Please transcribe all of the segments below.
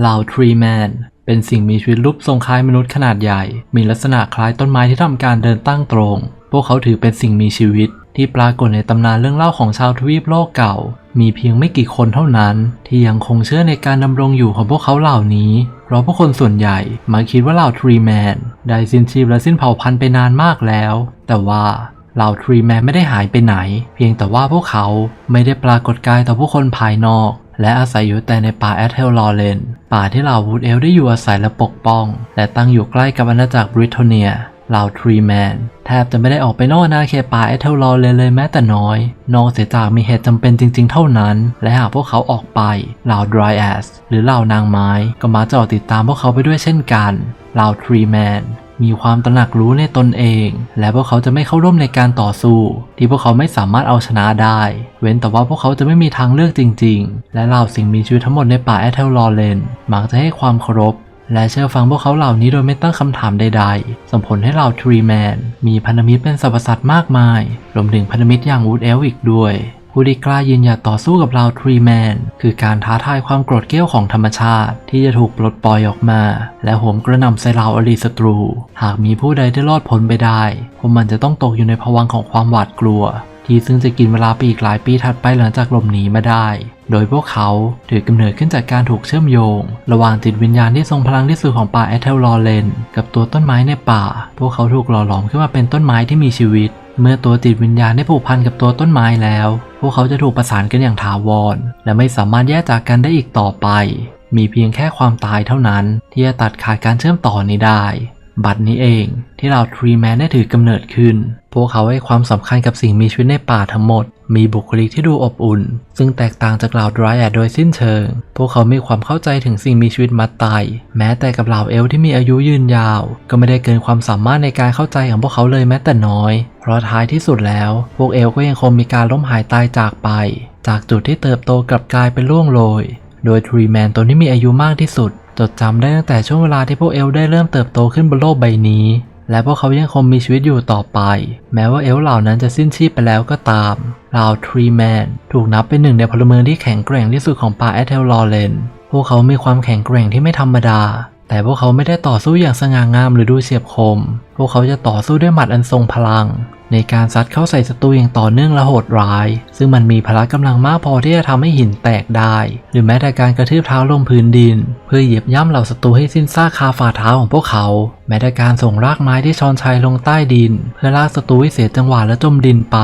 เหล่าทรีแมนเป็นสิ่งมีชีวิตรูปทรงคล้ายมนุษย์ขนาดใหญ่ มีลักษณะคล้ายต้นไม้ที่ทำการเดินตั้งตรง พวกเขาถือเป็นสิ่งมีชีวิตที่ปรากฏในตำนานเรื่องเล่าของชาวทวีปโลกเก่า มีเพียงไม่กี่คนเท่านั้น ที่ยังคงเชื่อในการดำรงอยู่ของพวกเขาเหล่านี้ เพราะผู้คนส่วนใหญ่มักคิดว่าเหล่าทรีแมนได้สิ้นชีพและสิ้นเผ่าพันธุ์ไปนานมากแล้ว แต่ว่าเหล่าทรีแมนไม่ได้หายไปไหน เพียงแต่ว่าพวกเขาไม่ได้ปรากฏกายต่อผู้คนภายนอก และอาศัยอยู่แต่ในป่าแอตเทลลอเรนป่าที่เหล่าวูดเอลได้อยู่อาศัยและปกป้อง และตั้งอยู่ใกล้กับอาณาจักรบริโทเนียเหล่าทรีแมนแทบจะไม่ได้ออกไปนอกอาณาเขตป่าแอตเทลลอเรนเลยแม้แต่น้อย นอกเสียจากมีเหตุจำเป็นจริง ๆ เท่านั้น และหากพวกเขาออกไปเหล่าดรายแอสหรือเหล่านางไม้ก็มักจะออกติดตามพวกเขาไปด้วยเช่นกันเหล่าทรีแมน มีความตระหนักรู้ในตนเอง และพวกเขาจะไม่เข้าร่วมในการต่อสู้ ที่พวกเขาไม่สามารถเอาชนะได้ เว้นแต่ว่าพวกเขาจะไม่มีทางเลือกจริง ๆ และเหล่าสิ่งมีชีวิตทั้งหมดในป่าแอเทลลอเรนมักจะให้ความเคารพและเชื่อฟังพวกเขาเหล่านี้โดยไม่ตั้งคำถามใดๆ ส่งผลให้เหล่าทรีแมนมีพันธมิตรเป็นสรรพสัตว์มากมาย รวมถึงพันธมิตรอย่างวูดเอลอีกด้วย ผู้ที่กล้ายืนหยัดต่อสู้กับเราทรีแมนคือการท้าทายความโกรธเกรี้ยวของธรรมชาติ ที่จะถูกปลดปล่อยออกมา และโหมกระหน่ำใส่เราอริศัตรู หากมีผู้ใดได้รอดพ้นไปได้พวกมันจะต้องตกอยู่ในภวังค์ของความหวาดกลัว ที่ซึ่งจะกินเวลาไปอีกหลายปีถัดไปหลังจากหลบหนีมาได้ โดยพวกเขาถือกำเนิดขึ้นจากการถูกเชื่อมโยง ระหว่างจิตวิญญาณที่ทรงพลังที่สุดของป่าแอเทลลอเรนกับตัวต้นไม้ในป่า พวกเขาถูกหล่อหลอมขึ้นมาเป็นต้นไม้ที่มีชีวิต เมื่อตัวจิตวิญญาณได้ผูกพันกับตัวต้นไม้แล้ว พวกเขาจะถูกประสานกันอย่างถาวร และไม่สามารถแยกจากกันได้อีกต่อไป มีเพียงแค่ความตายเท่านั้น ที่จะตัดขาดการเชื่อมต่อนี้ได้ บัดนี้เองที่เราทรีแมนได้ถือกำเนิดขึ้น พวกเขาให้ความสำคัญกับสิ่งมีชีวิตในป่าทั้งหมด มีบุคลิกที่ดูอบอุ่น ซึ่งแตกต่างจากเหล่าดรายแอดโดยสิ้นเชิง พวกเขามีความเข้าใจถึงสิ่งมีชีวิตมัดไตแม้แต่กับเหล่าเอลที่มีอายุยืนยาว ก็ไม่ได้เกินความสามารถในการเข้าใจของพวกเขาเลยแม้แต่น้อย เพราะท้ายที่สุดแล้ว พวกเอลก็ยังคงมีการล้มหายตายจากไป จากจุดที่เติบโตกลับกลายเป็นล่วงโรย โดยทรีแมนตัวที่มีอายุมากที่สุด จดจำได้ตั้งแต่ช่วงเวลาที่พวกเอลได้เริ่มเติบโตขึ้นบนโลกใบนี้ และพวกเขายังคงมีชีวิตอยู่ต่อไป แม้ว่าเอลเหล่านั้นจะสิ้นชีพไปแล้วก็ตามเหล่าทรีแมนถูกนับเป็นหนึ่งในพลเมืองที่แข็งแกร่งที่สุดของป่าแอตเทลลอเรนพวกเขามีความแข็งแกร่งที่ไม่ธรรมดา แต่พวกเขาไม่ได้ต่อสู้อย่างสง่างามหรือดูเฉียบคม พวกเขาจะต่อสู้ด้วยหมัดอันทรงพลัง ในการซัดเข้าใส่ศัตรูอย่างต่อเนื่องและโหดร้าย ซึ่งมันมีพละกำลังมากพอที่จะทำให้หินแตกได้ หรือแม้แต่การกระทืบเท้าลงพื้นดิน เพื่อเหยียบย่ำเหล่าศัตรูให้สิ้นซากคาฝ่าเท้าของพวกเขา แม้แต่การส่งรากไม้ที่ชอนชัยลงใต้ดิน เพื่อลากศัตรูให้เสียจังหวะและจมดินไป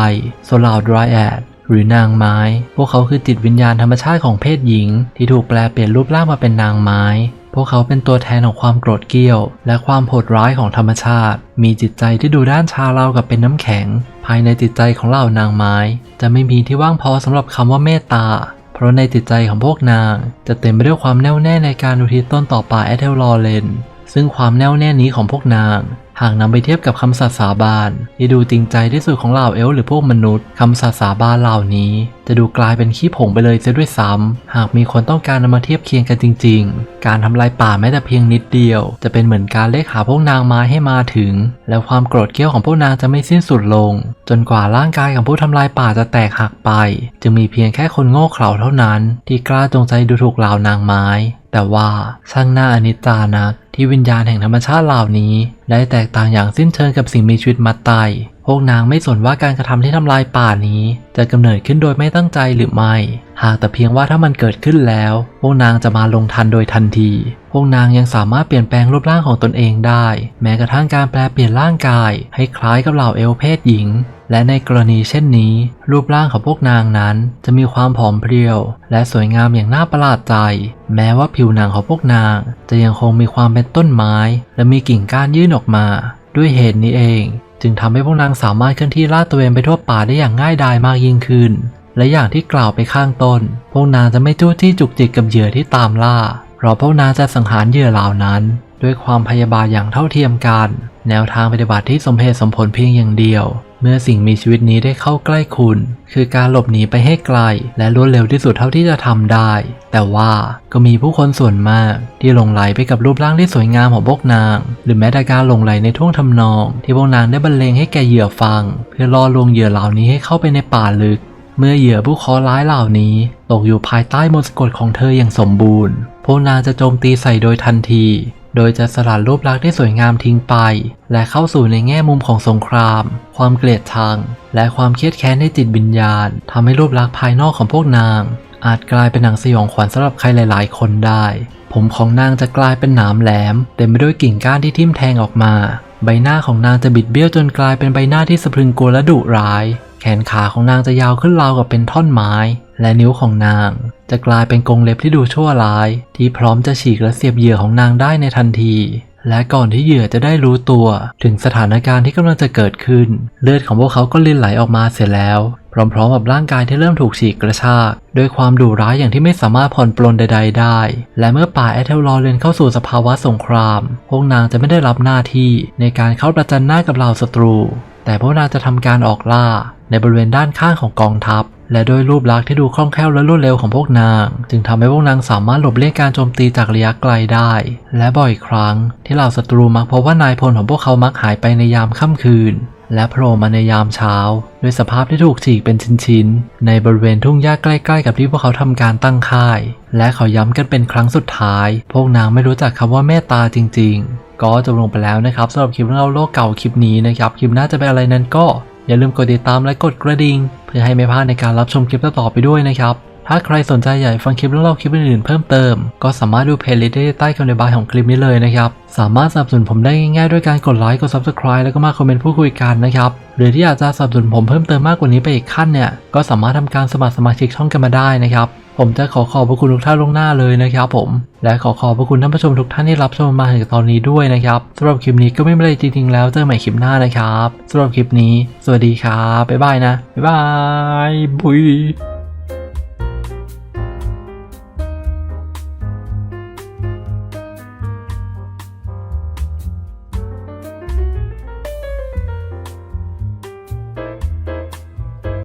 ส่วนเหล่าดรายแอดหรือนางไม้ พวกเขาคือจิตวิญญาณธรรมชาติของเพศหญิง ที่ถูกแปลเปลี่ยนรูปร่างมาเป็นนางไม้ พวกเขาเป็นตัวแทนของความโกรธเกรี้ยว และความโหดร้ายของธรรมชาติ มีจิตใจที่ดูด้านชาเราวกับเป็นน้ำแข็ง ภายในจิตใจของเหล่านางไม้ จะไม่มีที่ว่างพอสำหรับคำว่าเมตตา เพราะในจิตใจของพวกนาง จะเต็มไปด้วยความแน่วแน่ในการอุทิศต้นต่อป่าแอตเทลลอเรนซึ่งความแน่วแน่นี้ของพวกนาง หากนำไปเทียบกับคำสัตย์สาบานที่ดูจริงใจที่สุดของเหล่าเอลหรือพวกมนุษย์คำสัตย์สาบานเหล่านี้ จะดูกลายเป็นขี้ผงไปเลยเสียด้วยซ้ำหากมีคนต้องการนำมาเทียบเคียงกันจริง ๆ การทำลายป่าแม้แต่เพียงนิดเดียว จะเป็นเหมือนการเลขหาพวกนางไม้ให้มาถึง แล้วความโกรธเกรี้ยวของพวกนางจะไม่สิ้นสุดลง จนกว่าร่างกายของผู้ทำลายป่าจะแตกหักไป จึงมีเพียงแค่คนโง่เขลาเท่านั้น ที่กล้าจงใจดูถูกเหล่านางไม้ แต่ว่าช่างน่าอนิจจานักที่วิญญาณแห่งธรรมชาติเหล่านี้ ได้แตกต่างอย่างสิ้นเชิงกับสิ่งมีชีวิตมัดไตพวกนางไม่สนว่าการกระทำที่ทำลายป่านี้ จะกำเนิดขึ้นโดยไม่ตั้งใจหรือไม่ หากแต่เพียงว่าถ้ามันเกิดขึ้นแล้ว พวกนางจะมาลงทันโดยทันที พวกนางยังสามารถเปลี่ยนแปลงรูปร่างของตนเองได้ แม้กระทั่งการแปลเปลี่ยนร่างกาย ให้คล้ายกับเหล่าเอลเพศหญิง และในกรณีเช่นนี้ รูปร่างของพวกนางนั้นจะมีความผอมเพรียว และสวยงามอย่างน่าประหลาดใจ แม้ว่าผิวหนังของพวกนาง จะยังคงมีความเป็นต้นไม้ และมีกิ่งก้านยื่นออกมา ด้วยเหตุนี้เอง จึงทำให้พวกนางสามารถเคลื่อนที่ลาดตระเวนไปทั่วป่าได้อย่างง่ายดายมากยิ่งขึ้น และอย่างที่กล่าวไปข้างต้น พวกนางจะไม่จู้จี้จุกจิกกับเหยื่อที่ตามล่าเพราะพวกนางจะสังหารเหยื่อเหล่านั้น ด้วยความพยาบาทอย่างเท่าเทียมกัน แนวทางปฏิบัติที่สมเหตุสมผลเพียงอย่างเดียว เมื่อสิ่งมีชีวิตนี้ได้เข้าใกล้คุณ คือการหลบหนีไปให้ไกล และรวดเร็วที่สุดเท่าที่จะทำได้ แต่ว่าก็มีผู้คนส่วนมาก ที่หลงไหลไปกับรูปร่างที่สวยงามของพวกนาง หรือแม้แต่การหลงไหลในท่วงทำนอง ที่พวกนางได้บรรเลงให้แก่เหยื่อฟัง เพื่อล่อลวงเหยื่อเหล่านี้ให้เข้าไปในป่าลึกเมื่อเหยื่อผู้เคราะห์ร้ายเหล่านี้ ตกอยู่ภายใต้มนต์สะกดของเธออย่างสมบูรณ์พวกนางจะโจมตีใส่โดยทันที โดยจะสลัดรูปลักษณ์ที่สวยงามทิ้งไป และเข้าสู่ในแง่มุมของสงคราม ความเกลียดชัง และความเครียดแค้นในจิตวิญญาณทำให้รูปลักษณ์ภายนอกของพวกนาง อาจกลายเป็นหนังสยองขวัญสำหรับใครหลาย ๆ คนได้ ผมของนางจะกลายเป็นหนามแหลมเต็มไปด้วยกิ่งก้านที่ทิ่มแทงออกมา ใบหน้าของนางจะบิดเบี้ยวจนกลายเป็นใบหน้าที่สะพรึงกลัวและดุร้าย แขนขาของนางจะยาวขึ้นราวกับเป็นท่อนไม้ และนิ้วของนาง จะกลายเป็นกรงเล็บที่ดูชั่วร้าย ที่พร้อมจะฉีกและเสียบเหยื่อของนางได้ในทันที และก่อนที่เหยื่อจะได้รู้ตัว ถึงสถานการณ์ที่กำลังจะเกิดขึ้น เลือดของพวกเขาก็ลินไหลออกมาเสียแล้วพร้อมๆกับร่างกายที่เริ่มถูกฉีกกระชากด้วยความดุร้ายอย่างที่ไม่สามารถผ่อนปลนใด ๆ ได้ และเมื่อป่าแอเทลลอเรนเข้าสู่สภาวะสงคราม พวกนางจะไม่ได้รับหน้าที่ในการเข้าประจันหน้ากับเหล่าศัตรู แต่พวกนางจะทำการออกล่าในบริเวณด้านข้างของกองทัพ และด้วยรูปลักษณ์ที่ดูคล่องแคล่วและรวดเร็วของพวกนาง จึงทำให้พวกนางสามารถหลบเลี่ยงการโจมตีจากระยะไกลได้ และบ่อยครั้ง ที่เหล่าศัตรูมักพบว่านายพลของพวกเขามักหายไปในยามค่ำคืน และโผล่มาในยามเช้า ด้วยสภาพที่ถูกฉีกเป็นชิ้นๆในบริเวณทุ่งหญ้าใกล้ ๆ กับที่พวกเขาทำการตั้งค่าย และเขาย้ำกันเป็นครั้งสุดท้าย พวกนางไม่รู้จักคำว่าเมตตาจริง ๆ ก็จบลงไปแล้วนะครับสำหรับคลิปเรื่องเล่าโลกเก่าคลิปนี้นะครับคลิปหน้าจะเป็นอะไรนั้นก็อย่าลืมกดติดตามและกดกระดิ่งเพื่อให้ไม่พลาดในการรับชมคลิปต่อๆไปด้วยนะครับถ้าใครสนใจอยากฟังคลิปเรื่องเล่าคลิปอื่นๆเพิ่มเติม ก็สามารถดูเพลย์ลิสต์ได้ใต้คำอธิบายของคลิปนี้เลยนะครับ สามารถสนับสนุนผมได้ง่ายๆด้วยการกดไลค์กด Subscribe แล้วก็มาคอมเมนต์พูดคุยกันนะครับ หรือที่อยากจะสนับสนุนผมเพิ่มเติมมากกว่านี้ไปอีกขั้นเนี่ย ก็สามารถทำการสมัครสมาชิกช่องกันมาได้นะครับ ผมจะขอขอบพระคุณทุกท่านล่วงหน้าเลยนะครับผม และขอขอบพระคุณท่านผู้ชมทุกท่านที่รับชมมาถึงตอนนี้ด้วยนะครับสำหรับคลิปนี้ก็ไม่เป็นไรจริงๆแล้วเจอใหม่คลิปหน้านะครับสำหรับคลิปนี้ สวัสดีครับบ๊ายบายนะบ๊ายบายบุย